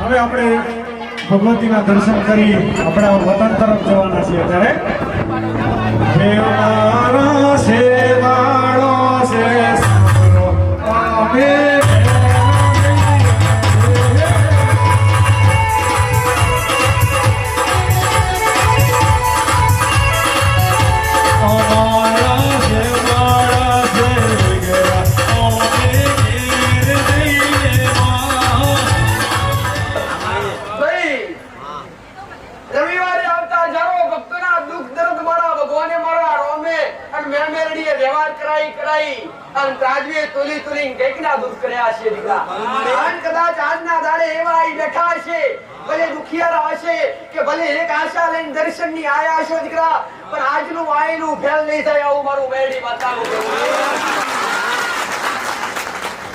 હવે આપણે ભગવતીના દર્શન કરી આપણા વતન તરફ જવાના છીએ ત્યારે. શેવાળો છે. અને રાજવીએ તોલી તોલી કંઈક ના કર્યા છે દીકરા. અને કદાચ આજના દાડે એવા અહીં બેઠા હશે ભલે દુખિયારા હશે કે ભલે એક આશા લઈને દર્શનની આયા હશો દીકરા પણ આજનું આયેલું ફેલ નહીં થાય આવું મારું મેળી.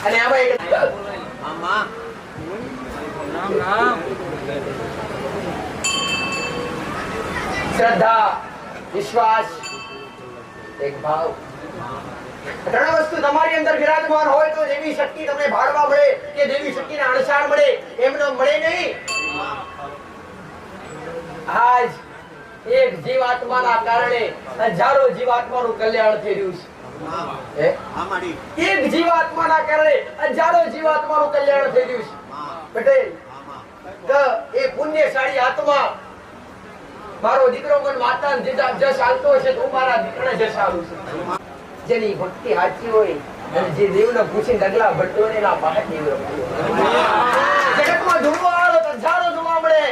અને શ્રદ્ધા વિશ્વાસ એક ભાવ. ત્રણ વસ્તુ તમારી અંદર વિરાજમાન હોય તો દેવી શક્તિ તમને ભાળવા મળે, કે દેવી શક્તિને અણસાર મળે, એમનો મળે નહીં. આજ એક જીવાત્માના કારણે હજારો જીવાત્માનું કલ્યાણ થઈ રહ્યું છે. એક જીવાત્માના કારણે હજારો જીવાત્માનું કલ્યાણ થઈ રહ્યું છે. પટેલ તો એ પુણ્યશાળી આત્મા. મારો દીકરો પણ માતા જશ હાલતો હશે તો મારા દીકરાને જશ હાલું છું. જેની ભક્તિ સાચી હોય અને જે દેવને પૂછીને ડગલા ભટ્ટો ને ના પાસે દેવ જગતમાં ધૂળવા આવે તો હજારો જોવા મળે.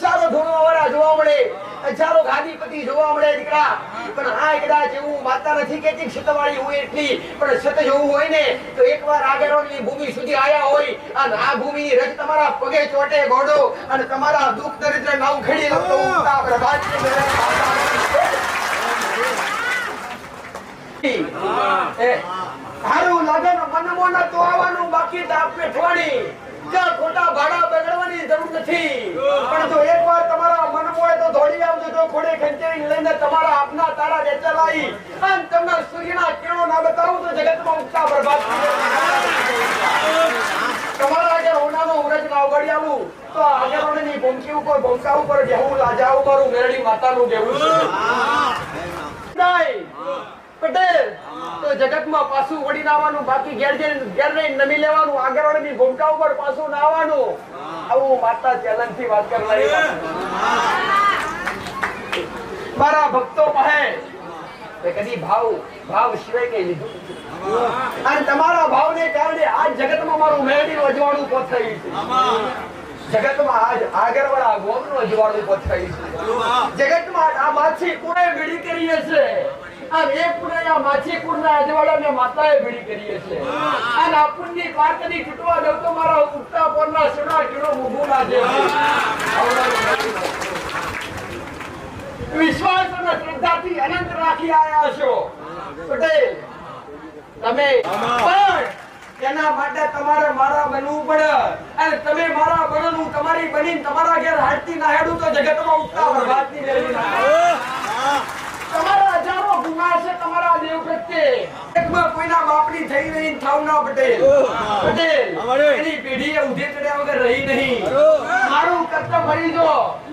હજારો ધૂળવા વાળા જોવા મળે. હજારો ગાદીપતિ જોવા મળે દીકરા. પણ આ કદાચ જેવું માતા નથી કેતી ક્ષતવાળી હોય એટલી. પણ ક્ષત જોવું હોય ને તો એકવાર આગળની ભૂમિ સુધી આયા હોય. અને આ ભૂમિની રજ તમારા પગે ચોટે ઘોડો. અને તમારા દુઃખ દરિદ્ર નાવ ખેડી લખતો તો ઉગતા પ્રભાતની મેળે એ, હારું લાગે ને તો આવવાનું બાકી તો આપને ઠવાણી ખોટા ભાડા બગડવાની જરૂર નથી. પણ જો એકવાર તમારા મન હોય તો દોડી આવજો તો ખોડે ખેંચાઈને લઈને તમારા આપના તારા વેચા લાવી અને તમને સૂર્યના કિરણો ના બતાવું તો જગતમાં ઉગતા પ્રભાત તમારા આગળ હોનાનો ઉરજ ના ઉગાડી આવું તો આગળની ભૂમકી ઉપર ભૂમકા ઉપર જેવું લાજા ઉપર મેરડી માતાનું બેહું છે. પટેલ તો જગતમાં પાછું વળીને આવવાનું બાકી ઘેર જઈને ઘેર રહીને નમી લેવાનું આગળવાળાની ભૂમકા ઉપર પાછું ના આવું માતા ચેલેન્જથી વાત કરવાની મારા ભક્તો કહે કદી ભાવ ભાવ સિવાય કઈ લીધું નથી. અને તમારા ભાવને કારણે આજ જગતમાં મારું મેળવી અજવાળું પથરાયું છે. જગતમાં આજ આગળવાળા ગોમનું અજવાળું પથરાયું છે. જગતમાં આ માછી કોણે ભીડી કરીએ છે અને એ કુળે માછી કુળના અજવાળાને માતાએ ભીડી કરીએ છે અને આ પાર્કની છૂટવા દઉં તો મારા ઉગતા પોરના સોના કિલો મૂગું ના દે. વિશ્વાસ અને શ્રદ્ધાથી અનંત રાખી આયા છો. પટેલ તમે પણ તેના માટે તમારે મારા બનવું પડે. અને તમે મારા બનો તમારી બની તમારા ઘેર હાડતી ના હેડું તો જગતમાં ઉત્સાહ પ્રભાતની મેળવી નાખો. તમારા હજારો ગુના છે તમારા દેવ પ્રત્યે. એકમાં કોઈના બાપની થઈ નહીં થાવ ના પટેલ પટેલ એની પેઢીએ ઉધે ચડ્યા વગર રહી નહીં. મારું કરતા મરી જો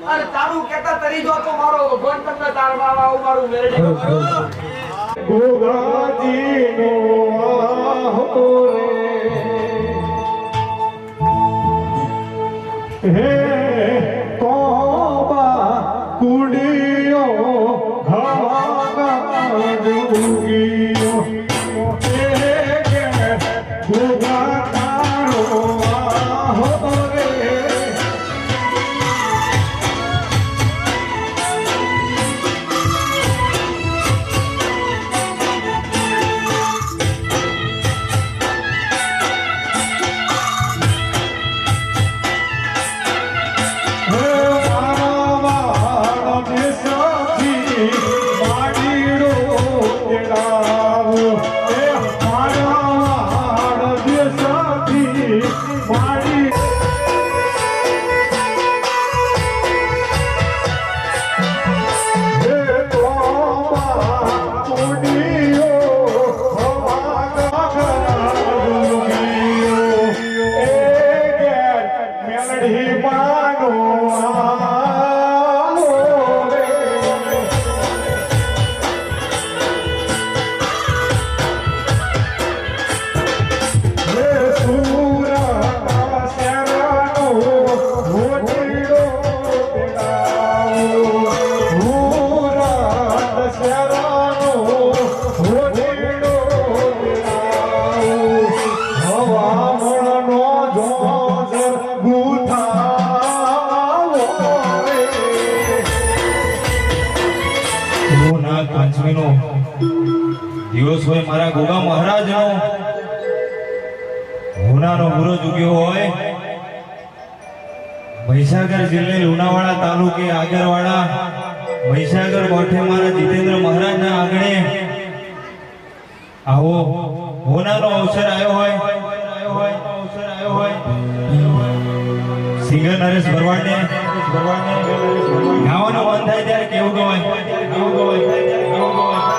અને તારું કેતા તરી જો તો મારો ભગવાન તમને આવું મારું મેળવી ગોગાજીનો આહો રે. હે I know. નાગપંચમીનો દિવસ હોય, મારા ગોગા મહારાજનો હોનાનો બુરો ઉગ્યો હોય, મહીસાગર જિલ્લે લુણાવાડા તાલુકે આગરવાડા, મહીસાગર મઠે મારા જીતેન્દ્ર મહારાજના આંગણે આવો, હોનાનો અવસર આવ્યો હોય અવસર આવ્યો હોય સિંગર નરેશ ભરવાડને ગાવાનું મન થાય ત્યારે કેવું ગવાય કેવું ગવાય કેવું ગવાય